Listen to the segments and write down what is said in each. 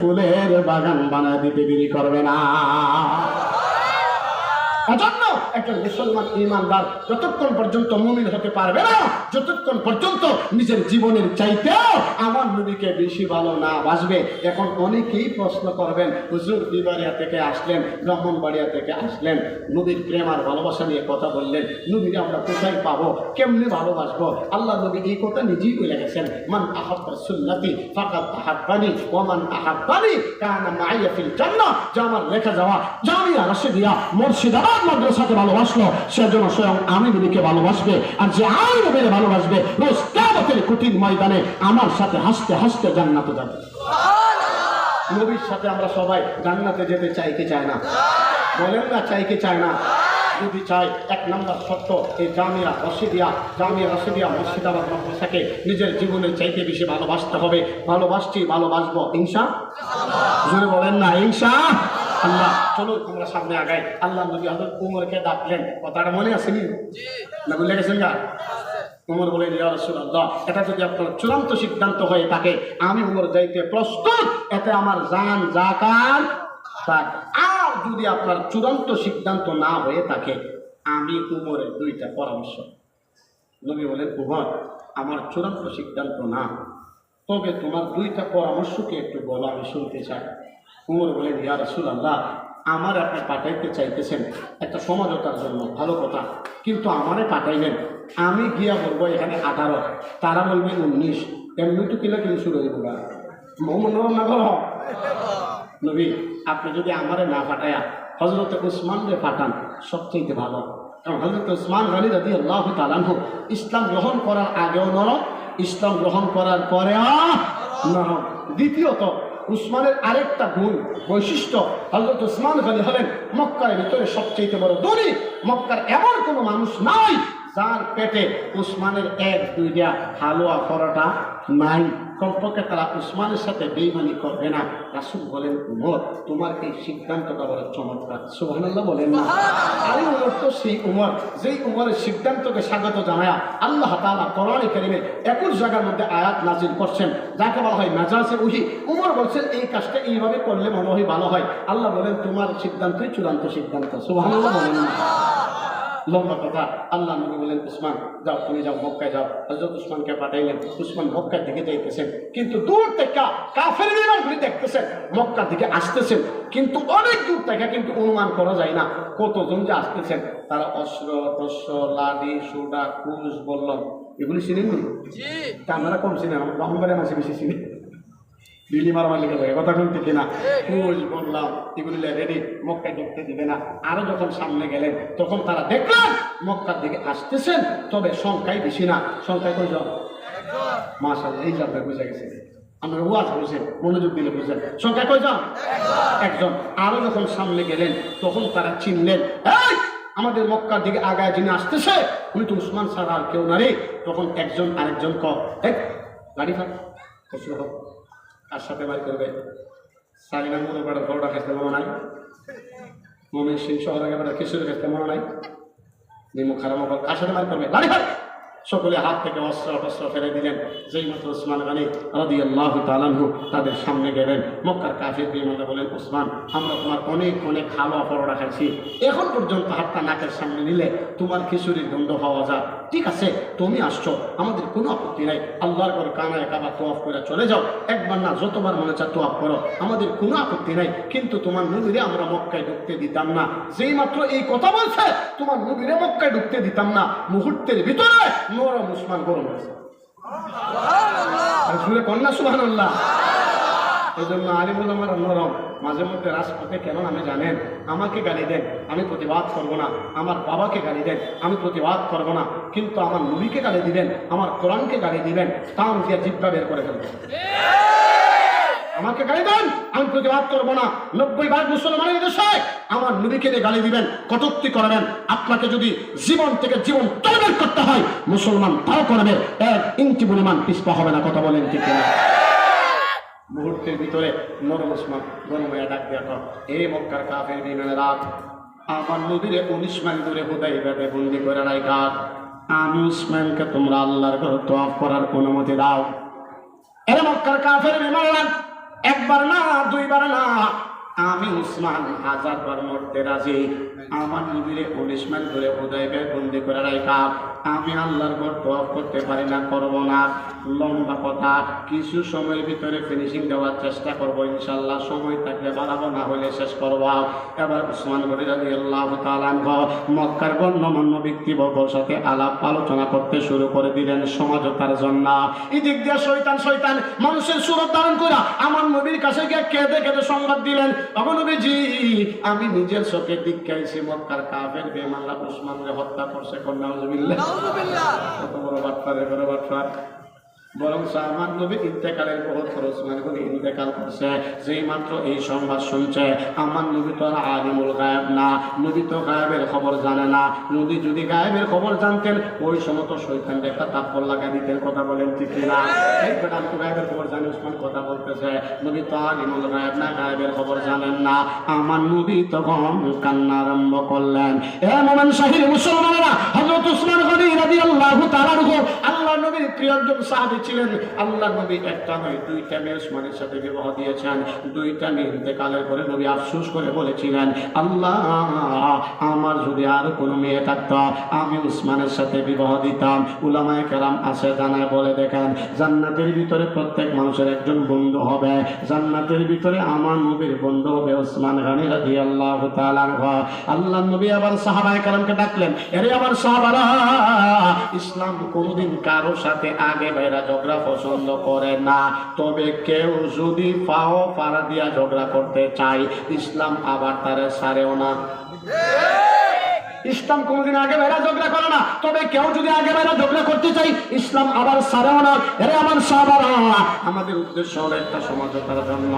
ফুলের বাগান বানায় দিতে দেরি করবে না। এজন্য একটা মুসলমান ইমানদার যতক্ষণ পর্যন্ত মুমিন হতে পারবে না, যতক্ষণ পর্যন্ত নিজের জীবনের চাইতেও আমার নবীকে বেশি ভালো না বাসবে, এখন অনেকেই প্রশ্ন করবেন, হুজুর বিবারিয়া থেকে আসলেন, ব্রাহ্মণবাড়িয়া থেকে আসলেন, নবীর প্রেম আর ভালোবাসা নিয়ে কথা বললেন, নবীকে আমরা কোথায় পাবো, কেমনে ভালোবাসবো? আল্লাহ নবী এই কথা নিজেই বলে গেছেন, মান আহাব্বা সুন্নতি ফাকাত আহাব্বানি ওমান আহাব্বানি কানা মাইয়া ফিল জান্নাহ। যা আমার লেখা যাওয়া জামিয়া রাশিদিয়া মুর্শিদাবাদ মাদ্রাসাকে ভালোবাসলো সেজন্য স্বয়ং আমি নবীকে ভালোবাসবে আর যে আমি নবীকে ভালোবাসবে রোজ কিয়ামতের কঠিন ময়দানে আমার সাথে হাসতে হাসতে জান্নাতে যাবে। নবীর সাথে আমরা সবাই জান্নাতে যেতে চাই কি চায় না? বলেন না চাই কি চায় না? যদি চাই এক নম্বর শর্ত এই জামিয়া রশিদিয়া জামিয়া রশিদিয়া মুর্শিদাবাদ মাদ্রাসাকে নিজের জীবনের চাইতে বেশি ভালোবাসতে হবে। ভালোবাসছি ভালোবাসবো জোরে বলেন না ইনশা? আল্লাহ চলো তোমরা সামনে আগাই। আল্লাহ নবী হজরত উমরকে ডাকলেন। কথাটা মনে আসেনি না? বলে গেছেন গা? উমর বলেন ইয়া রাসূলুল্লাহ এটা যদি আপনার চূড়ান্ত সিদ্ধান্ত হয়ে থাকে আমি উমর যাইতে প্রস্তুত এতে আমার জান জাকাত থাক আর যদি আপনার চূড়ান্ত সিদ্ধান্ত না হয়ে থাকে আমি উমরের দুইটা পরামর্শ নবী বলেন উমর আমার চূড়ান্ত সিদ্ধান্ত না। তবে তোমার দুইটা পরামর্শকে একটু বলো আমি শুনতে চাই। উমর বলেন ইয়া রাসূলুল্লাহ, আমার আপনি পাঠাইতে চাইতেছেন একটা সমঝোতার জন্য, ভালো কথা। কিন্তু আমারে পাঠাইলেন। আমি গিয়া বলব, এখানে আঠারো। তারা বলবেন উনিশ। এমনি তো কিলা কিলো শুরু হইব না করো নবী, আপনি যদি আমারে না পাঠায়া হজরত উসমানরে পাঠান সবচেয়ে ভালো। কারণ হজরত উসমান গালি রাদি আল্লাহ তালান হোক ইসলাম গ্রহণ করার আগেও নরম ইসলাম গ্রহণ করার পরেও নরম দ্বিতীয়ত উসমানের আরেকটা গুণ, বৈশিষ্ট্য হজরত উসমান গনি হলেন মক্কার ভিতরে সবচেয়ে বড় দড়ি মক্কার এমন কোনো মানুষ নাই যার পেটে উসমানের এক দুইটা হালুয়া পরোটা নাই। কমপক্ষে তারা উসমানের সাথে বেইমানি করবে না। রাসুল বলেন উমর তোমার এই সিদ্ধান্তটা বড় চমৎকার। সুবহানাল্লাহ বলেন না। আরে উমর তো সেই উমর যেই উমরের সিদ্ধান্তকে স্বাগত জানায়া আল্লাহ তাআলা কোরআনে কারিমে একুশ জায়গার মধ্যে আয়াত নাজিল করছেন যাকে বলা হয় মেজাজে উহি। উমর বলছেন এই কাজটা এইভাবে করলে মনে হয় ভালো হয়। আল্লাহ বলেন তোমার সিদ্ধান্তই চূড়ান্ত সিদ্ধান্ত। সুবহানাল্লাহ বলেন না। লম্বা কথা। আল্লাহ নবী বলেন উসমান যাও তুমি যাও মক্কায় যাও। হজরত উসমানকে পাঠাইলেন। উসমান মক্কার দিকে যাইতেছেন। কিন্তু দূর থেকে কাফের বিমানগুলি দেখতেছেন। মক্কার দিকে আসতেছেন। কিন্তু অনেক দূর থেকে কিন্তু অনুমান করা যায় না। কতজন যে আসতেছেন তারা অস্ত্র টস্র লাডি সোডা কুশ বললম এগুলি চিনেননি? তা আমরা কম চিনি আমার ব্রাহ্মণবাড়ির মাসে বেশি চিনি বিলি মারা মালিকা ভাই কথা বলতে কিনা কুশ বললাম, এগুলি রেডি মক্কায় ঢুকতে দিবে না। আরও যখন সামনে গেলেন, তখন তারা দেখলেন, মক্কার দিকে আসতেছেন, তবে সংখ্যাই বেশি না। সংখ্যায় কয়জন? মাসাল এই যাবে বুঝে গেছে। আমরা ওয়াজ বুঝেন, মনোযোগ দিলে বুঝেন। সংখ্যা কয়জন? একজন। আরও যখন সামনে গেলেন, তখন তারা চিনলেন আমাদের মক্কার দিকে আগায় যিনি আসতেছে, উনি তো উসমান ছাড়া আর কেউ না রে। তখন একজন আরেকজন ক গাড়ি ফাঁক কার সাথে বাড়ি করবে। সারিনা মনে পাড়ার বড়া খেতে মনে নাই। মমিন সিং শহরে খিচুড়ি খেতে মনে নাই। নিমু খারাপ কার সাথে বাড়ি করবে? সকলে হাত থেকে অস্ত্র টস্ত্র ফেলে দিলেন। যেই মাত্র উসমান গানি রাদি আল্লাহ তালানহু তাদের সামনে গেলেন। মক্কার কাফির বিমানে বলেন, উসমান, আমরা তোমার অনেক অনেক হালুয়া পরোটা খাইছি। এখন পর্যন্ত হাতটা নাকের সামনে নিলে তোমার খিচুড়ির গন্ধ পাওয়া যায় ঠিক আছে, তুমি আসছো, আমাদের কোনো আপত্তি নাই। আল্লাহর করে কানায় কাবা তোয়াফ করে চলে যাও। একবার না, যতবার মনে চায় তোয়াফ করো। আমাদের কোনো আপত্তি নাই। কিন্তু তোমার নবীরে আমরা মক্কায় ঢুকতে দিতাম না। যেই মাত্র এই কথা বলছে, তোমার নবীরে মক্কায় ঢুকতে দিতাম না। মুহূর্তের ভিতরে নরম উসমান গরম আছে শুনে কন্যা এই জন্য আলিমুল আমার নরম মাঝে মধ্যে রাজপথে কেন আমি জানেন? আমাকে গালি দেন আমি প্রতিবাদ করব না। আমার বাবাকে গালি দেন আমি প্রতিবাদ করব না। কিন্তু আমার নবীকে গালি দিবেন আমার কোরআনকে গালি দিবেন তাও দিয়ে জিব্বা বের করে ফেলবেন। আমাকে গালি দেন, আমি প্রতিবাদ করব না। নব্বই ভাগ মুসলমানের দেশে, আমার নবীকে দিয়ে গালি দিবেন, কটুক্তি করবেন। আপনাকে যদি জীবন থেকে জীবন তলবের করতে হয়, মুসলমান তাও করবে। এক ইঞ্চি পরিমাণ পিসপা হবে না, কথা বলেন ঠিক কিনা? মুহূর্তের ভিতরে নরম উসমান গরম হয়ে ডাক দেওয়া কর। এ মক্কার কাফের বিমানের রাত। আমার নবীরে উনিশ মাইল দূরে হুদাই বেদে বন্দি করে রাই কাজ আমি উসমানকে তোমরা আল্লাহর ঘর তোয়াফ করার অনুমতি দাও। এর মক্কার কাফের বিমানের রাত। একবার না দুইবার না। আমি উসমান হাজার বার মরতে রাজি। আমার নবীরে উনিশ মাইল ধরে উদয়বের বন্দি করে রাখা আমি আল্লাহর ঘর তফ করতে পারি না, করব না। লম্বা কথা, কিছু সময়ের ভিতরে ফিনিশিং দেওয়ার চেষ্টা করব ইনশাল্লাহ সময় থাকলে বাড়াবো, না হলে শেষ করব। এবার উসমান গরি রাজি আল্লাহ তালানহ মক্কার গণ্যমান্য ব্যক্তিবর্গর সাথে আলাপ আলোচনা করতে শুরু করে দিলেন সমঝোতার জন্য। এদিক দিয়ে শৈতান শৈতান মানুষের সুরত ধারণ করে আমার নবীর কাছে গিয়ে কেঁদে কেঁদে সংবাদ দিলেন। অবনবীজি আমি নিজের চোখে দীক্ষাইছি মক্কার কাফের বেমাল্লা উসমানরে হত্যা করছে কন্যা কত বড় বাট্টা রে বড় বাট্টা বরং আমার নবী ইন্তেকালের বহুত খরচ মানে করে ইন্তেকাল করছে। যেই মাত্র এই সংবাদ শুনছে, আমার নবী তো আলিমুল গায়েব না, নবী তো গায়েবের খবর জানে না। নবী যদি গায়েবের খবর জানতেন, ওই সময় তো শৈতানকে একটা তাপ্পর লাগাই দিতেন, কথা বলেন ঠিক না এই বেটা তো গায়েবের খবর জানি উসমান কথা বলতেছে। নবী তো আলিমুল গায়েব না, গায়েবের খবর জানেন না। আমার নবী তখন কান্না আরম্ভ করলেন। এ মোমেন শাহির মুসলমানেরা, হযরত উসমান গনি রাদিয়াল্লাহু তাআলা আল্লাহ নবীর প্রিয় একজন সাহাবী ছিলেন। আল্লাহ নবী একটা নয়, দুইটা মেয়ে উসমানের সাথে বিবাহ দিয়েছেন। দুইটা মেয়ে ইন্তেকালের পরে নবী আফসোস করে বলেছিলেন, আল্লাহ, আমার যদি আর কোনো মেয়ে থাকতো, আমি উসমানের সাথে বিবাহ দিতাম। উলামায়ে কেরাম আছে জানায় বলে দেখেন, জান্নাতের ভিতরে প্রত্যেক মানুষের একজন বন্ধু হবে। জান্নাতের ভিতরে আমার নবীর বন্ধু হবে উসমান গানি রাজি আল্লাহ আল্লাহ নবী আবার সাহাবায়ে কেরামকে ডাকলেন, এরে আবার সাহাবারা, ইসলাম কোনোদিন কারোর সাথে আগে ভাইরা ঝগড়া পছন্দ করে না। তবে কেউ যদি পাও পাড়া দিয়া ঝগড়া করতে চায়, ইসলাম আবার তারা সারেও না। ইসলাম কোনোদিন আগে বেড়া ঝগড়া করে না। তবে কেউ যদি আগে বেড়া ঝগড়া করতে চাই ইসলাম আবার সারেও না। এরে আমার সাহাবারা আমাদের উদ্দেশ্য হলো একটা সমঝোতার জন্য।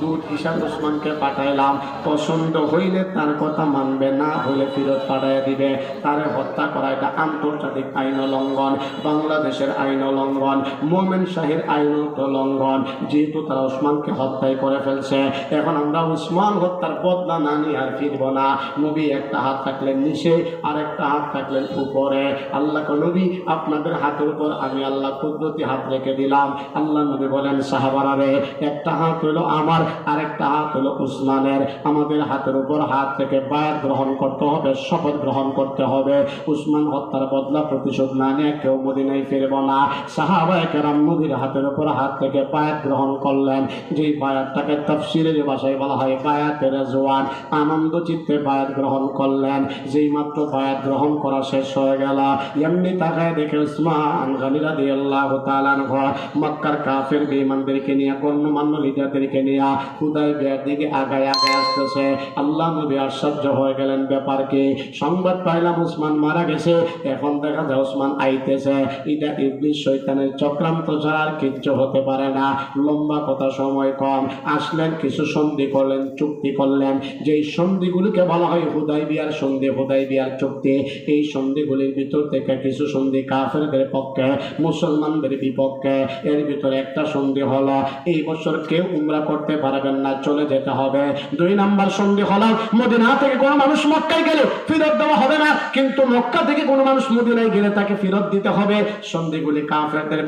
দুধ হিসাব ওসমানকে পাঠাইলাম। পছন্দ হইলে তার কথা মানবে, না হইলে ফেরত পাঠাই দিবে। তারে হত্যা করা এটা আন্তর্জাতিক আইন লঙ্ঘন, বাংলাদেশের আইন লঙ্ঘন, মোমেন শাহের আইন লঙ্ঘন। যেহেতু তারা ওসমানকে হত্যাই করে ফেলছে, এখন আমরা উসমান হত্যার বদলা না নিয়ে আর ফিরব না। নবী একটা হাত থাকলেন নিচে আর একটা হাত থাকলেন উপরে। আল্লাহ নবী, আপনাদের হাতের উপর আমি আল্লাহ কুদরতি হাত রেখে দিলাম। আল্লাহ নবী বলেন সাহাবারারে একটা হাত হলো আমার আর একটা হাত হলো উসমানের। আমাদের হাতের উপর হাত থেকে বায়াত গ্রহণ করতে হবে, শপথ গ্রহণ করতে হবে। উসমান হত্যার বদলা প্রতিশোধ না নিয়ে কেউ মদিনায় ফিরব না। সাহাবায় কেরাম নবীর হাতের উপর হাত থেকে বায়াত গ্রহণ করলেন। যেই বায়াতটাকে তফসিলের ভাষায় বলা হয় বায়াতের জোয়ান, আনন্দ চিত্তে বায়াত গ্রহণ করলেন। যেই মাত্র বায়াত গ্রহণ করা শেষ হয়ে গেল। এমনি তাকায় দেখে উসমান গানিরা দিয়ে আল্লাহ তালান ঘর মক্কার কাফের বেঈমানদেরকে নিয়ে, গণ্যমান্য লিডারদেরকে নিয়ে খুদাই বিয়ার দিকে আগায় আগায় আসতেছে। আল্লাহ নবী আশ্চর্য হয়ে গেলেন। ব্যাপার কি? সংবাদ পাইলাম উসমান মারা গেছে, এখন দেখা যায় উসমান আইতেছে। এটা ইবলিশ শৈতানের চক্রান্ত ছাড়া আর কিচ্ছু হতে পারে না। লম্বা কথা, সময় কম। আসলেন, কিছু সন্ধি করলেন, চুক্তি করলেন। যেই সন্ধিগুলিকে বলা হয় হুদাই বিয়ার সন্ধি হুদাই বিয়ার চুক্তি এই সন্ধিগুলির ভিতর থেকে কিছু সন্ধি কাফেরদের পক্ষে, মুসলমানদের বিপক্ষে। এর ভিতরে একটা সন্ধি হলো, এই বছর কেউ উমরা করতে পারবেন না, চলে যেতে হবে। দুই নাম্বার সন্ধি হলো, মদিনা থেকে কোনো মানুষ মক্কায় গেলে, ফেরত দেওয়া হবে না। কিন্তু মক্কা থেকে কোনো মানুষ মদিনায় গেলে তাকে ফেরত দিতে হবে। সন্ধিগুলি কাফেরদের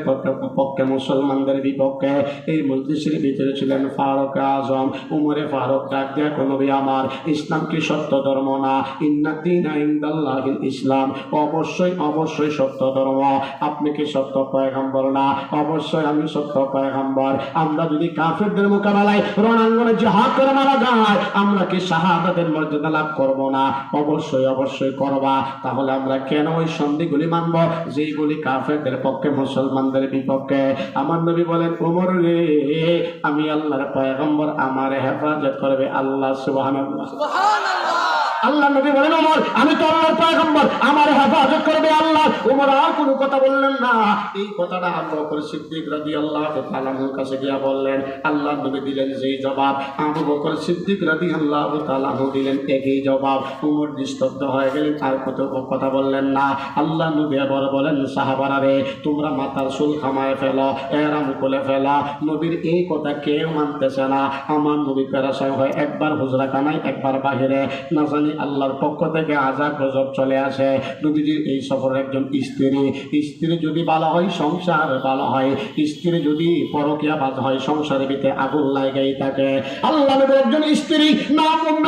পক্ষে মুসলমানদের বিপক্ষে। এই মজলিসের ভিতরে ছিলেন ফারুক আজম। উমরে ফারুক ডাক দেয়া কোনো আমার, ইসলাম কি সত্য ধর্ম না? ইন্নাদ্দিন ইসলাম। অবশ্যই অবশ্যই সত্য ধর্ম। আপনি কি সত্য পয়গাম্বর না? অবশ্যই আমি সত্য পয়গাম্বর। আমরা যদি কাফেরদের মোকাবেলায় রণাঙ্গনে জিহাদ করে মারা যায় আমরা কি শাহাদাতের মর্যাদা লাভ করব না? অবশ্যই অবশ্যই করবা। তাহলে আমরা কেন ওই সন্ধিগুলি মানব? যেইগুলি কাফেরদের পক্ষে, মুসলমানদের বিপক্ষে। আমার নবী বলেন ওমর রে, আমি আল্লাহর পয়গম্বর, আমার হেফাজত করবে আল্লাহ সুবহানাল্লাহ। আল্লাহ নবী বলেন, ওমর, আমি তো আল্লাহর পয়গম্বর। আমার হেফাজত করবে আল্লাহ। ওমর আর কোনো কথা বললেন না। এই কথাটা আবু বকর সিদ্দিক রাদিয়াল্লাহু তাআলার কাছে গিয়া বললেন। আল্লাহ নবী দিলেন যেই জবাব। আবু বকর সিদ্দিক রাদিয়াল্লাহু তাআলা দিলেন একই জবাব। ওমর নিস্তব্ধ হয়ে গেলেন, আর কত কথা বললেন না। আল্লাহ নবী আবার বলেন, সাহাবারা রে, তোমরা মাথার চুল খামায় ফেলো, এরাম খুলে ফেলা। নবীর এই কথা কেউ মানতেছে না। আমার নবী পেরাশায় হয় একবার হুজরা কানায়, একবার বাহিরে। না জানি আল্লাহর পক্ষ থেকে আজাব, গজব চলে আসে। নবীজির এই সফর একজন স্ত্রী স্ত্রী যদি ভালো হয়, সংসার ভালো হয়। স্ত্রী যদি পরকিয়া বাজ হয়, সংসারের ভিতরে আগুন লাগাই থাকে। আল্লাহ একজন স্ত্রী, নাম